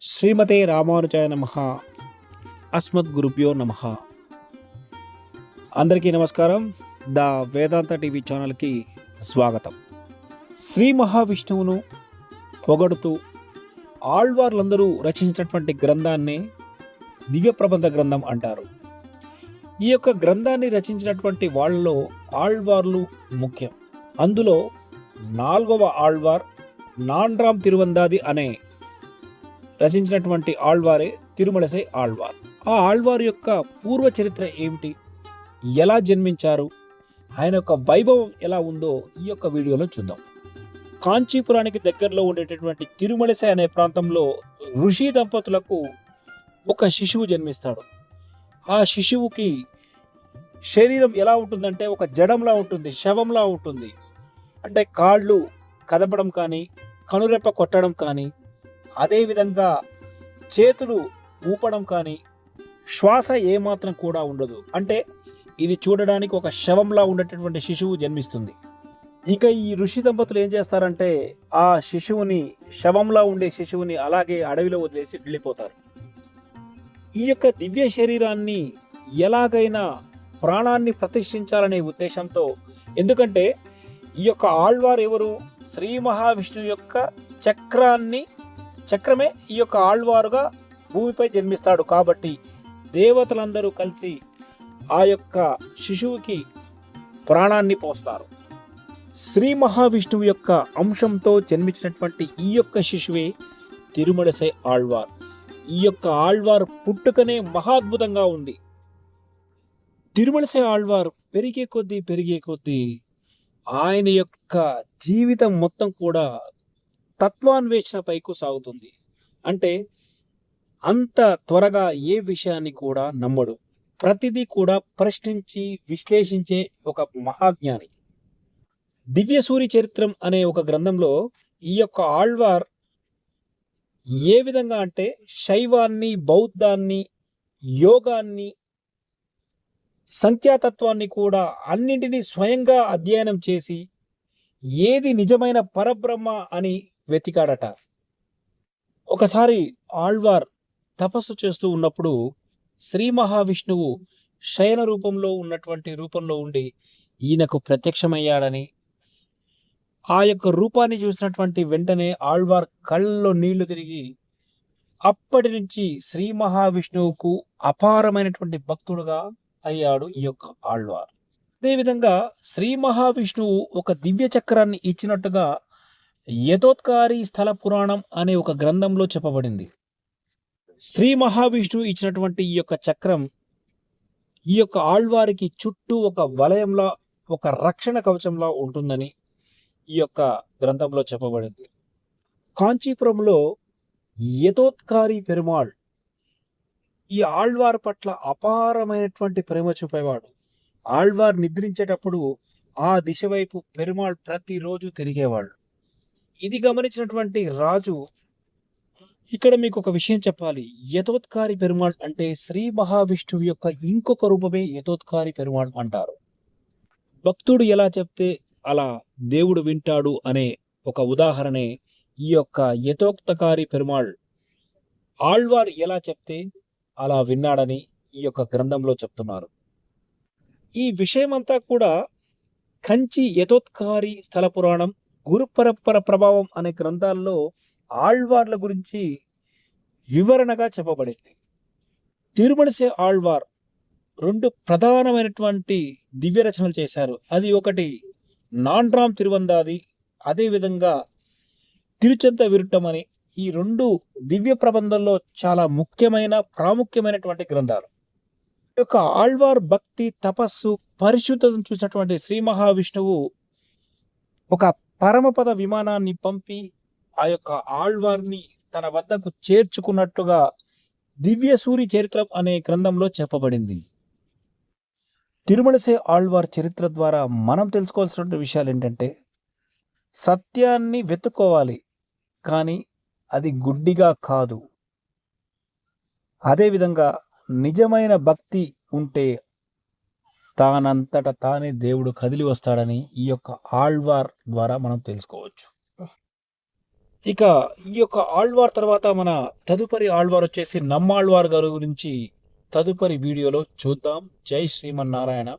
శ్రీమతే రామానుజాయ నమ. అస్మద్ గురుభ్యో నమ. అందరికీ నమస్కారం. ద వేదాంత టీవీ ఛానల్కి స్వాగతం. శ్రీ మహావిష్ణువును పొగడుతూ ఆళ్వార్లందరూ రచించినటువంటి గ్రంథాన్ని దివ్య ప్రబంధ గ్రంథం అంటారు. ఈ యొక్క గ్రంథాన్ని రచించినటువంటి వాళ్ళలో ఆళ్వార్లు ముఖ్యం. అందులో నాలుగవ ఆళ్వార్ నాండ్రామ్ తిరువందాది అనే రచించినటువంటి ఆళ్వారే తిరుమలసై ఆళ్వార్. ఆ ఆళ్వార్ యొక్క పూర్వ చరిత్ర ఏమిటి? ఎలా జన్మించారు? ఆయన యొక్క వైభవం ఎలా ఉందో ఈ యొక్క వీడియోలో చూద్దాం. కాంచీపురానికి దగ్గరలో ఉండేటటువంటి తిరుమలసై అనే ప్రాంతంలో ఋషి దంపతులకు ఒక శిశువు జన్మిస్తాడు. ఆ శిశువుకి శరీరం ఎలా ఉంటుందంటే ఒక జడంలా ఉంటుంది శవంలా ఉంటుంది. అంటే కాళ్ళు కదపడం కానీ కనురెప్ప కొట్టడం కానీ అదేవిధంగా చేతులు ఊపడం కానీ శ్వాస ఏమాత్రం కూడా ఉండదు. అంటే ఇది చూడడానికి ఒక శవంలా ఉండేటటువంటి శిశువు జన్మిస్తుంది. ఇక ఈ ఋషి దంపతులు ఏం చేస్తారంటే ఆ శిశువుని శవంలా ఉండే శిశువుని అలాగే అడవిలో వదిలేసి వెళ్ళిపోతారు. ఈ యొక్క దివ్య శరీరాన్ని ఎలాగైనా ప్రాణాన్ని ప్రతిష్ఠించాలనే ఉద్దేశంతో ఎందుకంటే ఈ యొక్క ఆళ్వార్ ఎవరు శ్రీ మహావిష్ణువు యొక్క చక్రాన్ని చక్రమే ఈ యొక్క ఆళ్వారుగా భూమిపై జన్మిస్తాడు. కాబట్టి దేవతలందరూ కలిసి ఆ యొక్క శిశువుకి ప్రాణాన్ని పోస్తారు. శ్రీ మహావిష్ణువు యొక్క అంశంతో జన్మించినటువంటి ఈ యొక్క శిశువే తిరుమలసై ఆళ్వార్. ఈ యొక్క ఆళ్వార్ పుట్టుకనే మహాద్భుతంగా ఉంది. తిరుమలసై ఆళ్వార్ పెరిగే కొద్దీ పెరిగే కొద్దీ ఆయన యొక్క జీవితం మొత్తం కూడా తత్వాన్వేషణ పైకు సాగుతుంది. అంటే అంత త్వరగా ఏ విషయాన్ని కూడా నమ్మడు. ప్రతిదీ కూడా ప్రశ్నించి విశ్లేషించే ఒక మహాజ్ఞాని. దివ్యసూరి చరిత్రం అనే ఒక గ్రంథంలో ఈ యొక్క ఆళ్వార్ ఏ విధంగా అంటే శైవాన్ని బౌద్ధాన్ని యోగాన్ని సంఖ్యాతత్వాన్ని కూడా అన్నింటినీ స్వయంగా అధ్యయనం చేసి ఏది నిజమైన పరబ్రహ్మ అని వెతికాడట. ఒకసారి ఆళ్వార్ తపస్సు చేస్తూ ఉన్నప్పుడు శ్రీ మహావిష్ణువు శయన రూపంలో ఉన్నటువంటి రూపంలో ఉండి ఈయనకు ప్రత్యక్షమయ్యాడని ఆ యొక్క రూపాన్ని చూసినటువంటి వెంటనే ఆళ్వార్ కళ్ళలో నీళ్ళు తిరిగి అప్పటి నుంచి శ్రీ మహావిష్ణువుకు అపారమైనటువంటి భక్తుడుగా అయ్యాడు ఈ యొక్క ఆళ్వార్. అదేవిధంగా శ్రీ మహావిష్ణువు ఒక దివ్య చక్రాన్ని ఇచ్చినట్టుగా యథోత్కారి స్థల పురాణం అనే ఒక గ్రంథంలో చెప్పబడింది. శ్రీ మహావిష్ణువు ఇచ్చినటువంటి ఈ యొక్క చక్రం ఈ యొక్క ఆళ్వారికి చుట్టూ ఒక వలయంలా ఒక రక్షణ కవచంలా ఉంటుందని ఈ యొక్క గ్రంథంలో చెప్పబడింది. కాంచీపురంలో యథోత్కారి పెరుమాళ్ ఈ ఆళ్వార్ పట్ల అపారమైనటువంటి ప్రేమ చూపేవాడు. ఆళ్వార్ నిద్రించేటప్పుడు ఆ దిశ వైపు పెరుమాళ్ ప్రతిరోజు తిరిగేవాళ్ళు. ఇది గమనించినటువంటి రాజు ఇక్కడ మీకు ఒక విషయం చెప్పాలి. యథోత్కారి పెరుమాళ్ అంటే శ్రీ మహావిష్ణువు యొక్క ఇంకొక రూపమే యథోత్కారి పెరుమాళ్ అంటారు. భక్తుడు ఎలా చెప్తే అలా దేవుడు వింటాడు అనే ఒక ఉదాహరణే ఈ యొక్క యథోక్తకారి పెరుమాళ్. ఆళ్వారు ఎలా చెప్తే అలా విన్నాడని ఈ యొక్క గ్రంథంలో చెప్తున్నారు. ఈ విషయమంతా కూడా కంచి యథోత్కారి స్థల పురాణం గురు పరంపర ప్రభావం అనే గ్రంథాల్లో ఆళ్వార్ల గురించి వివరణగా చెప్పబడింది. తిరుమలసే ఆళ్వార్ రెండు ప్రధానమైనటువంటి దివ్య రచనలు చేశారు. అది ఒకటి నాండ్రామ్ తిరువందాది అదేవిధంగా తిరుచంత విరుట్టం అని. ఈ రెండు దివ్య ప్రబంధంలో చాలా ముఖ్యమైన ప్రాముఖ్యమైనటువంటి గ్రంథాలు. ఈ యొక్క ఆళ్వార్ భక్తి తపస్సు పరిశుద్ధతను చూసినటువంటి శ్రీ మహావిష్ణువు ఒక పరమపద విమానాన్ని పంపి ఆ యొక్క ఆళ్వార్ని తన వద్దకు చేర్చుకున్నట్టుగా దివ్య సూరి చరిత్రం అనే గ్రంథంలో చెప్పబడింది. తిరుమలసే ఆళ్వార్ చరిత్ర ద్వారా మనం తెలుసుకోవాల్సిన విషయాలు ఏంటంటే సత్యాన్ని వెతుక్కోవాలి కానీ అది గుడ్డిగా కాదు. అదేవిధంగా నిజమైన భక్తి ఉంటే తానంతట తానే దేవుడు కదిలి వస్తాడని ఈ యొక్క ఆళ్వార్ ద్వారా మనం తెలుసుకోవచ్చు. ఇక ఈ యొక్క ఆళ్వార్ తర్వాత మన తదుపరి ఆళ్వార్ వచ్చేసి నమ్మాళ్వార్ గారి గురించి తదుపరి వీడియోలో చూద్దాం. జై శ్రీమన్నారాయణ.